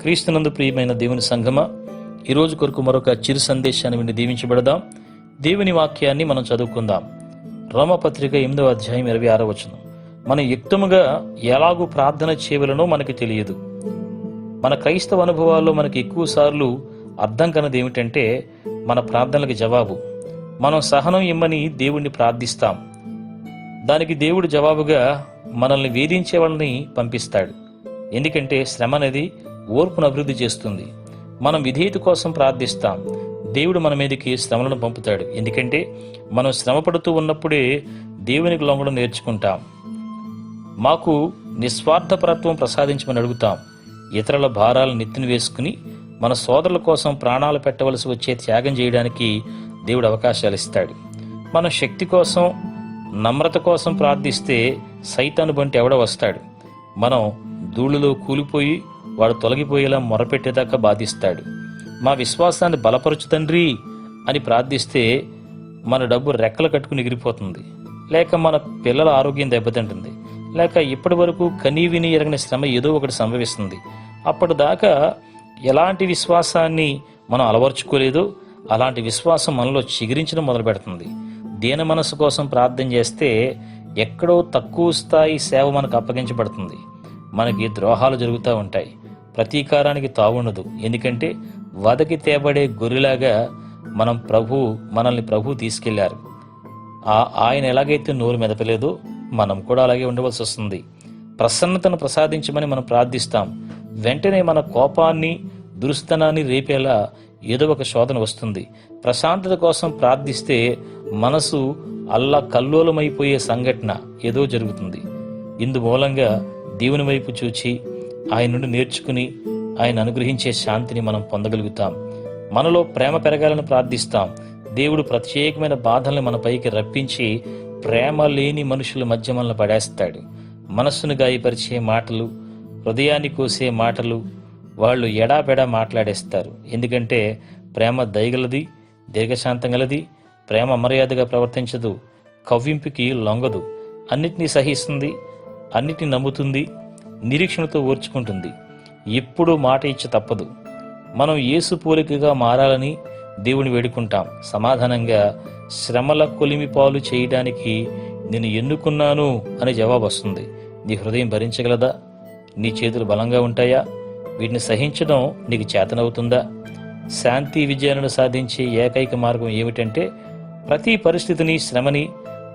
క్రీస్తునందు ప్రియమైన దేవుని సంగమ ఈరోజు కొరకు మరొక చిరు సందేశాన్ని విని దీవించబడదాం. దేవుని వాక్యాన్ని మనం చదువుకుందాం. రోమపత్రిక ఎనిమిదవ అధ్యాయం ఇరవై ఆరో వచనం. మనం యుక్తముగా ఎలాగూ ప్రార్థన చేయవలనో మనకి తెలియదు. మన క్రైస్తవ అనుభవాల్లో మనకి ఎక్కువ సార్లు అర్థం కనది ఏమిటంటే మన ప్రార్థనలకు జవాబు. మనం సహనం ఇమ్మని దేవుణ్ణి ప్రార్థిస్తాం. దానికి దేవుడు జవాబుగా మనల్ని వేధించే వాళ్ళని పంపిస్తాడు. ఎందుకంటే శ్రమ అనేది ఓర్పును అభివృద్ధి చేస్తుంది. మనం విధేయత కోసం ప్రార్థిస్తాం. దేవుడు మన మీదకి శ్రమలను పంపుతాడు. ఎందుకంటే మనం శ్రమ పడుతూ ఉన్నప్పుడే దేవునికి లొంగడం నేర్చుకుంటాం. మాకు నిస్వార్థపరత్వం ప్రసాదించమని అడుగుతాం. ఇతరుల భారాలను నెత్తిన వేసుకుని మన సోదరుల కోసం ప్రాణాలు పెట్టవలసి వచ్చే త్యాగం చేయడానికి దేవుడు అవకాశాలు ఇస్తాడు. మన శక్తి కోసం నమ్రత కోసం ప్రార్థిస్తే సైతాను బంటి ఎవడ వస్తాడు. మనం ధూళిలో కూలిపోయి వాడు తొలగిపోయేలా మొరపెట్టేదాకా బాధిస్తాడు. మా విశ్వాసాన్ని బలపరచు తండ్రి అని ప్రార్థిస్తే మన డబ్బు రెక్కలు కట్టుకుని ఎగిరిపోతుంది. లేక మన పిల్లల ఆరోగ్యం దెబ్బతింటుంది. లేక ఇప్పటి వరకు కనీవిని ఎరగని శ్రమ ఏదో ఒకటి సంభవిస్తుంది. అప్పటిదాకా ఎలాంటి విశ్వాసాన్ని మనం అలవర్చుకోలేదో అలాంటి విశ్వాసం మనలో చిగురించడం మొదలు పెడుతుంది దీన మనసు కోసం ప్రార్థన చేస్తే ఎక్కడో తక్కువ స్థాయి సేవ మనకు అప్పగించబడుతుంది. మనకి ద్రోహాలు జరుగుతూ ఉంటాయి. ప్రతీకారానికి తావుండదు. ఎందుకంటే వదకి తేబడే గొర్రెలాగా మనం ప్రభు మనల్ని ప్రభు తీసుకెళ్ళారు. ఆ ఆయన ఎలాగైతే నోరు మెదపలేదో మనం కూడా అలాగే ఉండవలసి వస్తుంది. ప్రసన్నతను ప్రసాదించమని మనం ప్రార్థిస్తాం. వెంటనే మన కోపాన్ని దురుస్తనాన్ని రేపేలా ఏదో ఒక శోధన వస్తుంది. ప్రశాంతత కోసం ప్రార్థిస్తే మనసు అల్లా కల్లోలమైపోయే సంఘటన ఏదో జరుగుతుంది. ఇందు మూలంగా దేవుని వైపు చూచి ఆయన నుండి నేర్చుకుని ఆయన అనుగ్రహించే శాంతిని మనం పొందగలుగుతాం. మనలో ప్రేమ పెరగాలని ప్రార్థిస్తాం. దేవుడు ప్రత్యేకమైన బాధల్ని మన పైకి రప్పించి ప్రేమ లేని మనుషుల మధ్య మనల్ని పడేస్తాడు. మనస్సును గాయపరిచే మాటలు హృదయాన్ని కోసే మాటలు వాళ్ళు ఎడాపెడా మాట్లాడేస్తారు. ఎందుకంటే ప్రేమ దయగలది దీర్ఘశాంతం గలది ప్రేమ మర్యాదగా ప్రవర్తించదు కవ్వింపుకి లొంగదు. అన్నిటినీ సహిస్తుంది అన్నిటిని నమ్ముతుంది నిరీక్షణతో ఓర్చుకుంటుంది. ఎప్పుడూ మాట ఇచ్చ తప్పదు. మనం యేసు పోలికగా మారాలని దేవుని వేడుకుంటాం. సమాధానంగా శ్రమల కొలిమి పాలు చేయడానికి నేను ఎన్నుకున్నాను అనే జవాబు వస్తుంది. నీ హృదయం భరించగలదా? నీ చేతులు బలంగా ఉంటాయా? వీటిని సహించడం నీకు చేతనవుతుందా? శాంతి విజయాలను సాధించే ఏకైక మార్గం ఏమిటంటే ప్రతి పరిస్థితిని శ్రమని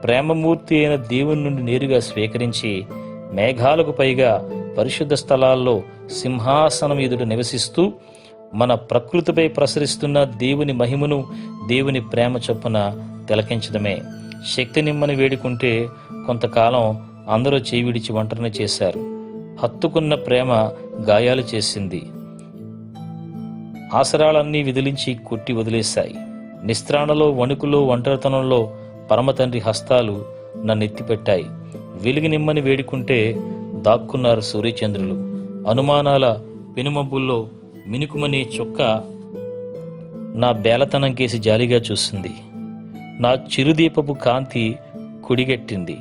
ప్రేమమూర్తి అయిన దేవుని నుండి నేరుగా స్వీకరించి మేఘాలకు పైగా పరిశుద్ధ స్థలాల్లో సింహాసనం ఎదుట నివసిస్తూ మన ప్రకృతిపై ప్రసరిస్తున్న దేవుని మహిమను దేవుని ప్రేమ చొప్పున తిలకించడమే. శక్తి నిమ్మని వేడుకుంటే కొంతకాలం అందరూ చేయి విడిచి చేశారు. హత్తుకున్న ప్రేమ గాయాలు చేసింది. ఆసరాలన్నీ విదిలించి కొట్టి వదిలేశాయి. నిస్త్రాణలో వణుకులో ఒంటరితనంలో పరమతండ్రి హస్తాలు నన్ను వెలిగినిమ్మని వెలుగు నిమ్మని వేడుకుంటే దాక్కున్నారు సూర్యచంద్రులు. అనుమానాల పెనుమబ్బుల్లో మినుకుమనే చొక్క నా బేలతనం కేసి జాలిగా చూస్తుంది. నా చిరుదీపపు కాంతి కుడిగట్టింది.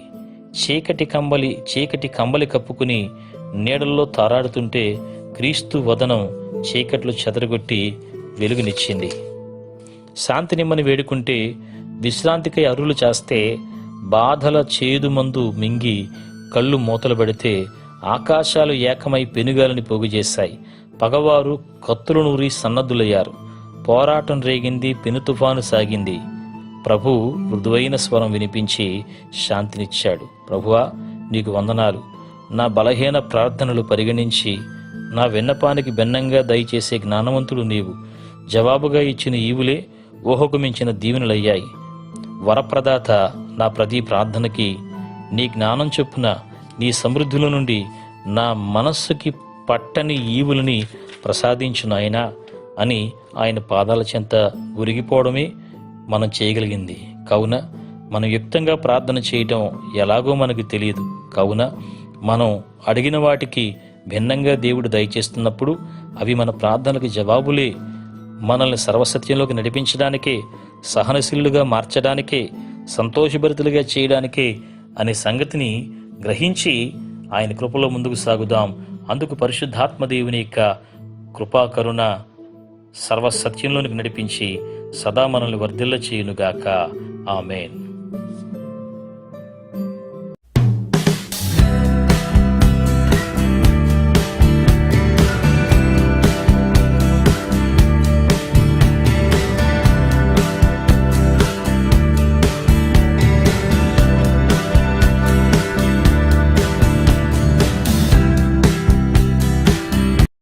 చీకటి కంబలి చీకటి కంబలి కప్పుకుని నీడల్లో తారాడుతుంటే క్రీస్తు వదనం చీకట్లు చెదరగొట్టి వెలుగునిచ్చింది. శాంతి నిమ్మని వేడుకుంటే విశ్రాంతికై అరులు చేస్తే బాధల చేదుమందు మింగి కళ్ళు మూతలు పెడితే ఆకాశాలు ఏకమై పెనుగాలని పోగు చేశాయి పగవారు కత్తులు నూరి సన్నద్ధులయ్యారు. పోరాటం రేగింది పెను తుఫాను సాగింది. ప్రభు మృదువైన స్వరం వినిపించి శాంతినిచ్చాడు. ప్రభువా నీకు వందనాలు. నా బలహీన ప్రార్థనలు పరిగణించి నా విన్నపానికి భిన్నంగా దయచేసే జ్ఞానవంతుడు నీవు. జవాబుగా ఇచ్చిన ఈవులే ఊహకు మించిన దీవెనలయ్యాయి. వరప్రదాత నా ప్రతి ప్రార్థనకి నీ జ్ఞానం చొప్పున నీ సమృద్ధుల నుండి నా మనస్సుకి పట్టని ఈవులని ప్రసాదించు ఆయన అని ఆయన పాదాల చెంత ఉరిగిపోవడమే మనం చేయగలిగింది. కావున మనం యుక్తంగా ప్రార్థన చేయటం ఎలాగో మనకు తెలియదు. కావున మనం అడిగిన వాటికి భిన్నంగా దేవుడు దయచేస్తున్నప్పుడు అవి మన ప్రార్థనలకు జవాబులే మనల్ని సర్వసత్యంలోకి నడిపించడానికే సహనశీలుగా మార్చడానికే సంతోషభరితులుగా చేయడానికే అనే సంగతిని గ్రహించి ఆయన కృపలో ముందుకు సాగుదాం. అందుకు పరిశుద్ధాత్మ దేవుని యొక్క కృపాకరుణ సర్వసత్యంలోనికి నడిపించి సదా మనల్ని వర్ధిల్ల చేయునుగాక ఆమెన్.